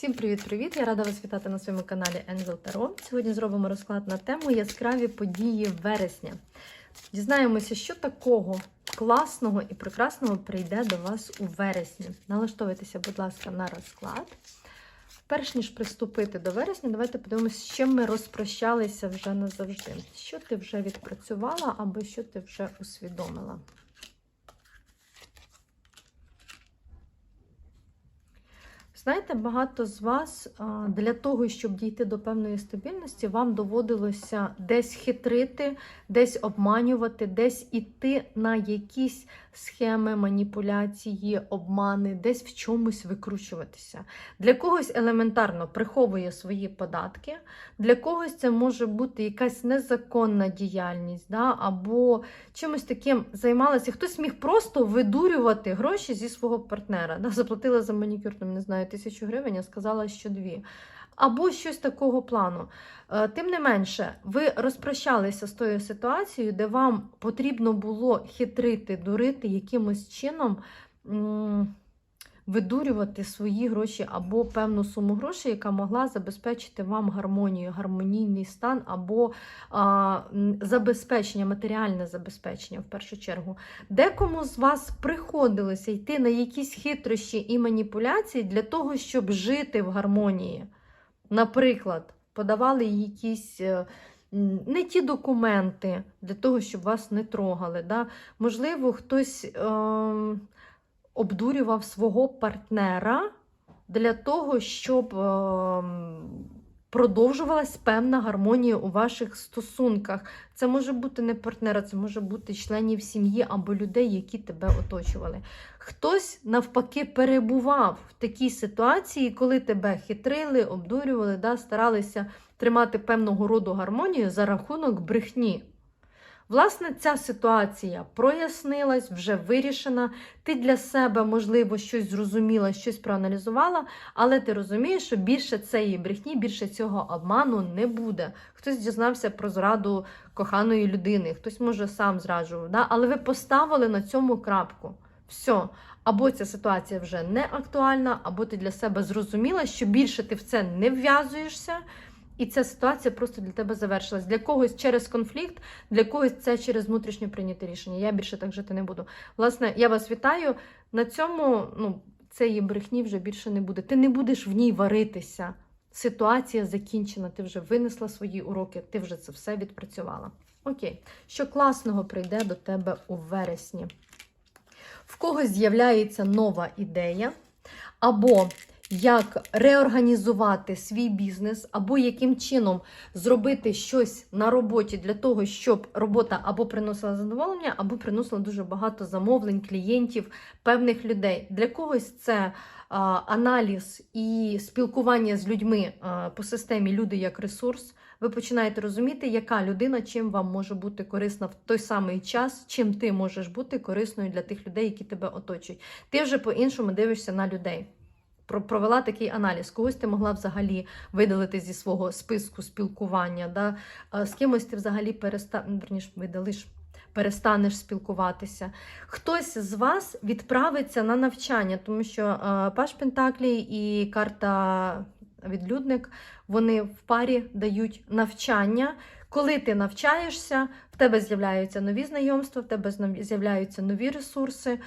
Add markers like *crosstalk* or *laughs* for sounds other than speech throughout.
Всім привіт-привіт! Я рада вас вітати на своєму каналі Angel Tarot. Сьогодні зробимо розклад на тему Яскраві події вересня. Дізнаємося, що такого класного і прекрасного прийде до вас у вересні. Налаштовуйтеся, будь ласка, на розклад. Перш ніж приступити до вересня, давайте подивимося, з чим ми розпрощалися вже назавжди. Що ти вже відпрацювала або що ти вже усвідомила. Знаєте, багато з вас для того, щоб дійти до певної стабільності, вам доводилося десь хитрити, десь обманювати, десь іти на якісь схеми, маніпуляції, обмани, десь в чомусь викручуватися. Для когось елементарно приховує свої податки, для когось це може бути якась незаконна діяльність, да? або чимось таким займалася. Хтось міг просто видурювати гроші зі свого партнера. Да? Заплатила за манікюр, там, не знаю, тисячу гривень, а сказала, що дві. Або щось такого плану. Е, Тим не менше, ви розпрощалися з тою ситуацією, де вам потрібно було хитрити, дурити якимось чином. Видурювати свої гроші або певну суму грошей, яка могла забезпечити вам гармонію, гармонійний стан, або а, забезпечення, матеріальне забезпечення в першу чергу. Декому з вас приходилося йти на якісь хитрощі і маніпуляції для того, щоб жити в гармонії. Наприклад, подавали якісь е, не ті документи для того, щоб вас не трогали. Да? Можливо, хтось ем, обдурював свого партнера для того, щоб ем, продовжувалась певна гармонія у ваших стосунках. Це може бути не партнера, це може бути членів сім'ї або людей, які тебе оточували. Хтось навпаки перебував в такій ситуації, коли тебе хитрили, обдурювали, да, старалися тримати певного роду гармонію за рахунок брехні. Власне, ця ситуація прояснилась, вже вирішена. Ти для себе, можливо, щось зрозуміла, щось проаналізувала, але ти розумієш, що більше цієї брехні, більше цього обману не буде. Хтось дізнався про зраду коханої людини, хтось, може, сам зраджував. Да? Але ви поставили на цьому крапку. Все. Або ця ситуація вже не актуальна, або ти для себе зрозуміла, що більше ти в це не вв'язуєшся. І ця ситуація просто для тебе завершилась. Для когось через конфлікт, для когось це через внутрішньо прийняте рішення. Я більше так жити не буду. Власне, я вас вітаю. На цьому ну, цієї брехні вже більше не буде. Ти не будеш в ній варитися. Ситуація закінчена, ти вже винесла свої уроки, ти вже це все відпрацювала. Окей, що класного прийде до тебе у вересні? В когось з'являється нова ідея, або як реорганізувати свій бізнес, або яким чином зробити щось на роботі для того, щоб робота або приносила задоволення, або приносила дуже багато замовлень, клієнтів, певних людей. Для когось це а, аналіз і спілкування з людьми а, по системі люди як ресурс. Ви починаєте розуміти, яка людина чим вам може бути корисна в той самий час, чим ти можеш бути корисною для тих людей, які тебе оточують. Ти вже по-іншому дивишся на людей. Про- Провела такий аналіз. Когось ти могла взагалі видалити зі свого списку спілкування. Да? З кимось ти взагалі переста... ну, видалиш. Перестанеш спілкуватися. Хтось з вас відправиться на навчання, тому що е, Паш Пентаклі і карта Відлюдник вони в парі дають навчання. Коли ти навчаєшся, в тебе з'являються нові знайомства, в тебе з'являються нові ресурси.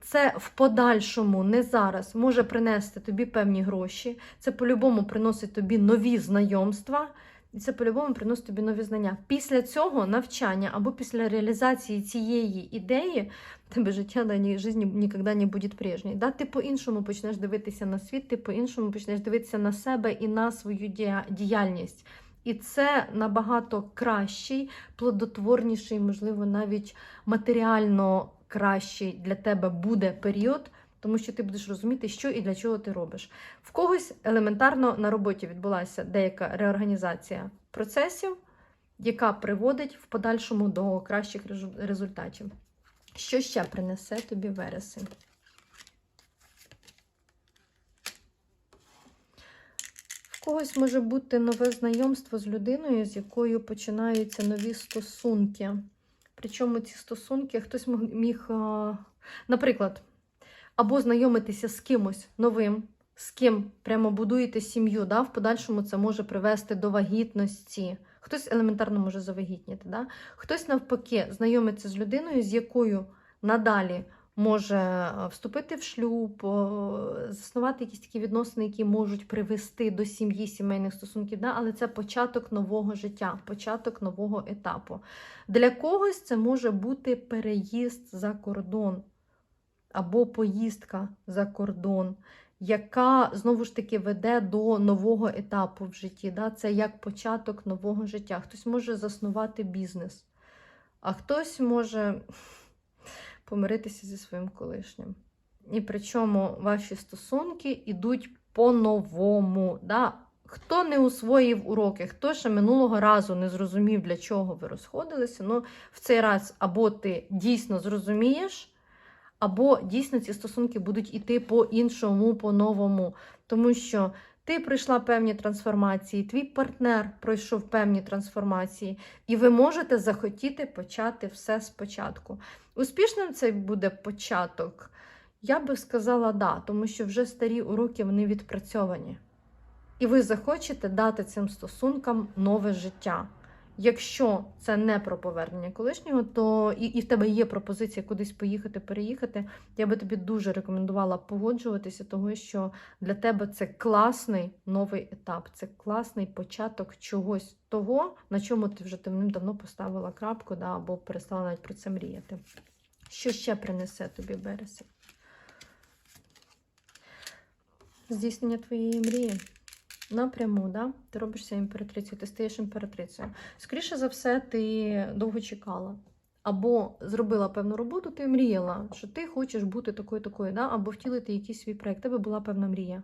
Це в подальшому, не зараз, може принести тобі певні гроші. Це по-любому приносить тобі нові знайомства. І це по-любому приносить тобі нові знання. Після цього навчання або після реалізації цієї ідеї тебе життя ні, житті ніколи не буде прежній. Да? Ти по-іншому почнеш дивитися на світ, ти по-іншому почнеш дивитися на себе і на свою діяльність. І це набагато кращий, плодотворніший, можливо, навіть матеріально кращий для тебе буде період, тому що ти будеш розуміти, що і для чого ти робиш. В когось елементарно на роботі відбулася деяка реорганізація процесів, яка приводить в подальшому до кращих результатів. Що ще принесе тобі вересень? Когось може бути нове знайомство з людиною, з якою починаються нові стосунки. Причому ці стосунки хтось міг, наприклад, або знайомитися з кимось новим, з ким прямо будуєте сім'ю, да? в подальшому це може привести до вагітності. Хтось елементарно може завагітніти. Да? Хтось навпаки знайомиться з людиною, з якою надалі може е, вступити в шлюб, заснувати якісь такі відносини, які можуть привести до сім'ї, сімейних стосунків, да? але це початок нового життя, початок нового етапу. Для когось це може бути переїзд за кордон або поїздка за кордон, яка знову ж таки веде до нового етапу в житті. Да? Це як початок нового життя. Хтось може заснувати бізнес, а хтось може помиритися зі своїм колишнім. І причому ваші стосунки йдуть по-новому. Да? Хто не усвоїв уроки, хто ще минулого разу не зрозумів, для чого ви розходилися, ну в цей раз або ти дійсно зрозумієш, або дійсно ці стосунки будуть іти по-іншому, по-новому. Тому що ти пройшла певні трансформації, твій партнер пройшов певні трансформації, і ви можете захотіти почати все спочатку. Успішним це буде початок. Я би сказала да, тому що вже старі уроки вони відпрацьовані. І ви захочете дати цим стосункам нове життя. Якщо це не про повернення колишнього, то і, і в тебе є пропозиція кудись поїхати, переїхати, я би тобі дуже рекомендувала погоджуватися, того що для тебе це класний новий етап, це класний початок чогось того, на чому ти вже давним-давно поставила крапку, да, або перестала навіть про це мріяти. Що ще принесе тобі вересень? Здійснення твоєї мрії. Напряму, да? ти робишся імператрицею, ти стаєш імператрицею. Скоріше за все, ти довго чекала. Або зробила певну роботу, ти мріяла, що ти хочеш бути такою такою, да? або втілити якийсь свій проєкт. Тебе була певна мрія.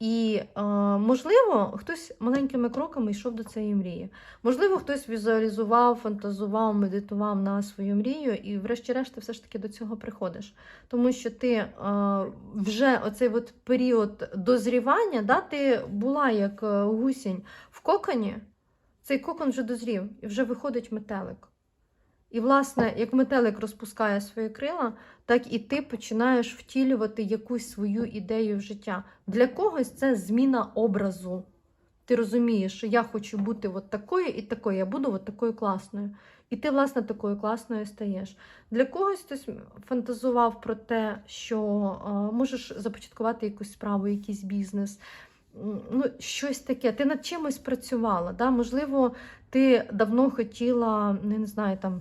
І, е, можливо, хтось маленькими кроками йшов до цієї мрії. Можливо, хтось візуалізував, фантазував, медитував на свою мрію, і, врешті-решт, ти все ж таки до цього приходиш. Тому що ти е, вже оцей от період дозрівання, да, ти була як е, гусінь в коконі, цей кокон вже дозрів, і вже виходить метелик. І, власне, як метелик розпускає свої крила, так і ти починаєш втілювати якусь свою ідею в життя. Для когось це зміна образу. Ти розумієш, що я хочу бути от такою і такою, я буду от такою класною. І ти, власне, такою класною стаєш. Для когось хтось фантазував про те, що можеш започаткувати якусь справу, якийсь бізнес. Ну, щось таке. Ти над чимось працювала. Да? Можливо, ти давно хотіла, ну, не знаю, там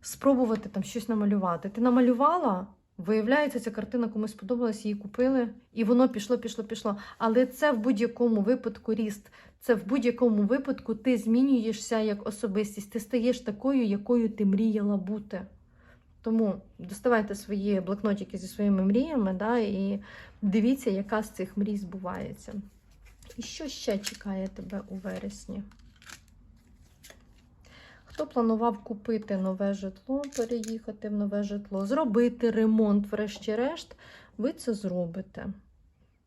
спробувати там щось намалювати. Ти намалювала, виявляється, ця картина комусь сподобалась, її купили, і воно пішло, пішло, пішло. Але це в будь-якому випадку ріст. Це в будь-якому випадку ти змінюєшся як особистість. Ти стаєш такою, якою ти мріяла бути. Тому доставайте свої блокнотики зі своїми мріями, да, і дивіться, яка з цих мрій збувається. І що ще чекає тебе у вересні? Хто планував купити нове житло, переїхати в нове житло, зробити ремонт, врешті-решт, ви це зробите.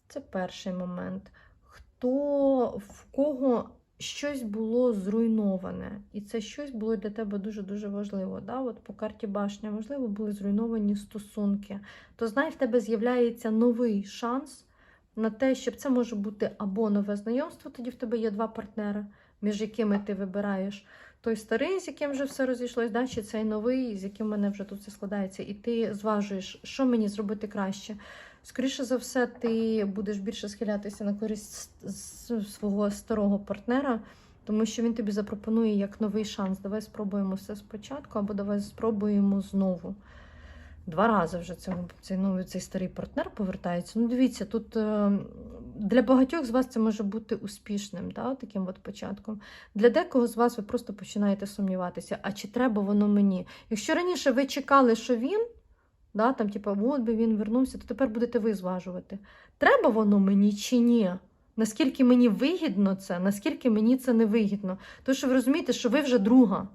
Це перший момент. Хто в кого щось було зруйноване, і це щось було для тебе дуже-дуже важливо. Да? От По карті башня, можливо, були зруйновані стосунки. То знай, в тебе з'являється новий шанс на те, щоб це може бути або нове знайомство, тоді в тебе є два партнери, між якими ти вибираєш той старий, з яким вже все розійшлось, да, чи цей новий, з яким в мене вже тут все складається, і ти зважуєш, що мені зробити краще. Скоріше за все, ти будеш більше схилятися на користь свого старого партнера, тому що він тобі запропонує як новий шанс. Давай спробуємо все спочатку, або давай спробуємо знову. Два рази вже цього, цей новий цей старий партнер повертається. Ну, дивіться, тут е, для багатьох з вас це може бути успішним, да, таким от початком. Для декого з вас ви просто починаєте сумніватися, а чи треба воно мені? Якщо раніше ви чекали, що він, да, там, типу, от би він вернувся, то тепер будете ви зважувати. Треба воно мені чи ні? Наскільки мені вигідно це, наскільки мені це не вигідно. Тому що ви розумієте, що ви вже друга.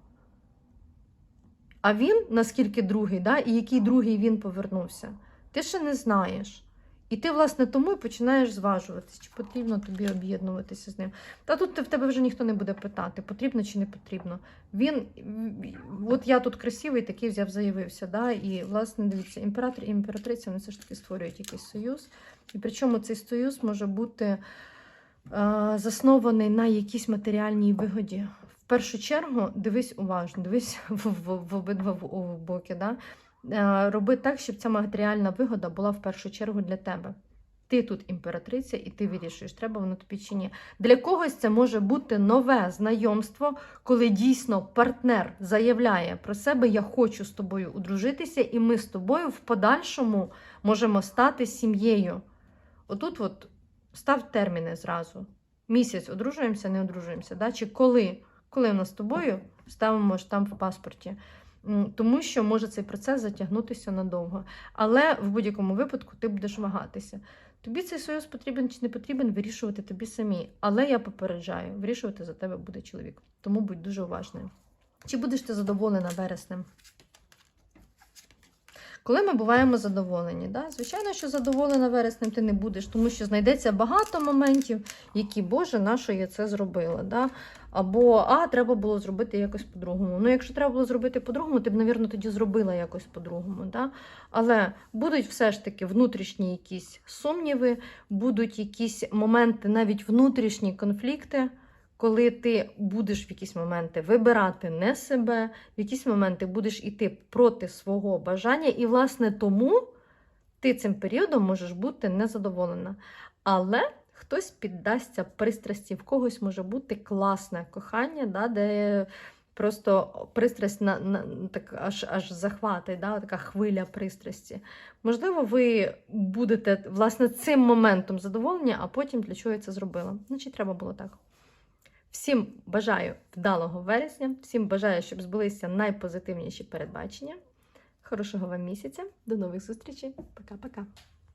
А він, наскільки другий, да, і який другий він повернувся, ти ще не знаєш. І ти, власне, тому і починаєш зважуватися, чи потрібно тобі об'єднуватися з ним. Та тут в тебе вже ніхто не буде питати, потрібно чи не потрібно. Він, от я тут красивий, такий взяв, заявився. Да? І, власне, дивіться, імператор і імператриця вони все ж таки створюють якийсь союз. І причому цей союз може бути е, заснований на якійсь матеріальній вигоді. В першу чергу дивись уважно, дивись *laughs* в, в, в обидва в, в боки. Да? Е, роби так, щоб ця матеріальна вигода була в першу чергу для тебе. Ти тут імператриця, і ти вирішуєш, треба воно тобі чи ні. Для когось це може бути нове знайомство, коли дійсно партнер заявляє про себе: Я хочу з тобою одружитися, і ми з тобою в подальшому можемо стати сім'єю. Отут от став терміни зразу. Місяць одружуємося, не одружуємося. Да? Чи коли? Коли в нас з тобою ставимо штамп в паспорті. Тому що може цей процес затягнутися надовго. Але в будь-якому випадку ти будеш вагатися. Тобі цей союз потрібен чи не потрібен, вирішувати тобі самі. Але я попереджаю, вирішувати за тебе буде чоловік. Тому будь дуже уважною. Чи будеш ти задоволена вереснем? Коли ми буваємо задоволені, да? звичайно, що задоволена вереснем ти не будеш, тому що знайдеться багато моментів, які, Боже, на що я це зробила. Да? Або а, треба було зробити якось по-другому. Ну, якщо треба було зробити по-другому, ти б, навірно, тоді зробила якось по-другому. Да? Але будуть все ж таки внутрішні якісь сумніви, будуть якісь моменти, навіть внутрішні конфлікти, коли ти будеш в якісь моменти вибирати не себе, в якісь моменти будеш іти проти свого бажання, і, власне, тому ти цим періодом можеш бути незадоволена. Але хтось піддасться пристрасті, в когось може бути класне кохання, да, де просто пристрасть на, на так аж аж захватить, да, така хвиля пристрасті. Можливо, ви будете власне цим моментом задоволені, а потім для чого я це зробила. Значить, треба було так. Всім бажаю вдалого вересня, всім бажаю, щоб збулися найпозитивніші передбачення. Хорошого вам місяця, до нових зустрічей. Пока-пока.